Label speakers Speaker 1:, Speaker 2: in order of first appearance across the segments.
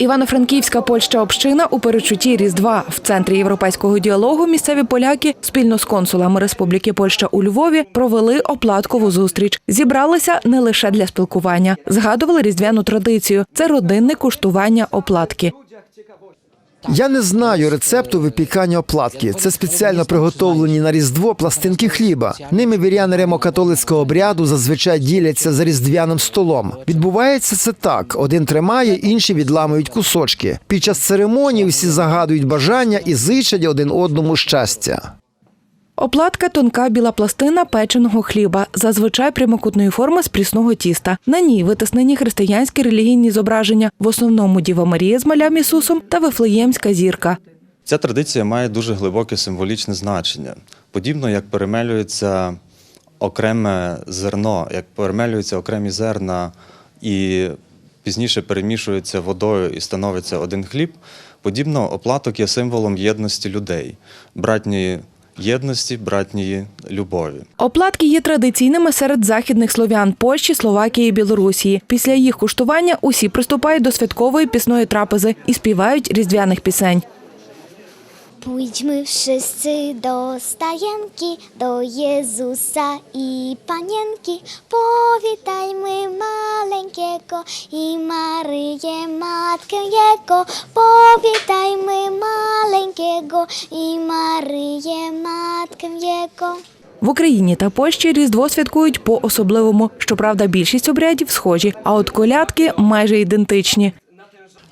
Speaker 1: Івано-Франківська польща община у перечутті Різдва в центрі європейського діалогу місцеві поляки спільно з консулами Республіки Польща у Львові провели оплаткову зустріч. Зібралися не лише для спілкування, згадували різдвяну традицію. Це родинне куштування оплатки.
Speaker 2: Я не знаю рецепту випікання оплатки. Це спеціально приготовлені на різдво пластинки хліба. Ними віряни ремокатолицького обряду зазвичай діляться за різдвяним столом. Відбувається це так: один тримає, інші відламують кусочки. Під час церемонії всі загадують бажання і зичать один одному щастя.
Speaker 1: Оплатка тонка біла пластина печеного хліба, зазвичай прямокутної форми з прісного тіста. На ній витиснені християнські релігійні зображення, в основному Діва Марія з малям Ісусом та Вифлеємська зірка.
Speaker 3: Ця традиція має дуже глибоке символічне значення. Подібно як перемелюється окреме зерно, як перемелюються окремі зерна і пізніше перемішуються водою і становиться один хліб, подібно оплаток є символом єдності людей, братньої єдності, братньої любові.
Speaker 1: Оплатки є традиційними серед західних слов'ян Польщі, Словакії і Білорусії. Після їх куштування усі приступають до святкової пісної трапези і співають різдвяних пісень.
Speaker 4: Pójdźmy wszyscy do stajenki, do Jezusa i Panienki. Powitajmy maleńkiego i Maryję, Matkę Jego. Powitajmy maleńkiego i Maryję, Matkę Jego.
Speaker 1: В Україні та Польщі Різдво святкують по-особливому. Щоправда, більшість обрядів схожі, а от колядки майже ідентичні.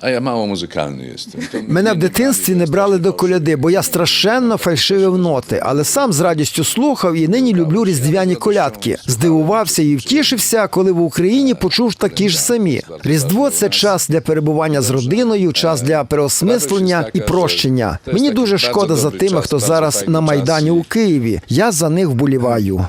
Speaker 5: A ja mało muzykalny jestem.
Speaker 2: Мене в дитинстві не брали до коляди, бо я страшенно фальшивив ноти, але сам з радістю слухав і нині люблю різдвяні колядки. Здивувався і втішився, коли в Україні почув такі ж самі. Різдво це час для перебування з родиною, час для переосмислення і прощення. Мені дуже шкода за тими, хто зараз на майдані у Києві. Я за них вболіваю.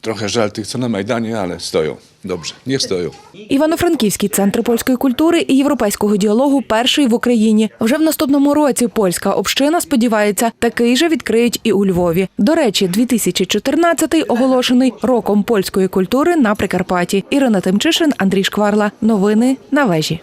Speaker 5: Trochę żal tych, co na Majdanie, ale stoją. Dobrze, niech stoją.
Speaker 1: Івано-Франківський центр польської культури і європейського діалогу перший в Україні. Вже в наступному році польська община сподівається, такий же відкриють і у Львові. До речі, 2014-й оголошений роком польської культури на Прикарпатті. Ірина Тимчишин, Андрій Шкварла. Новини на вежі.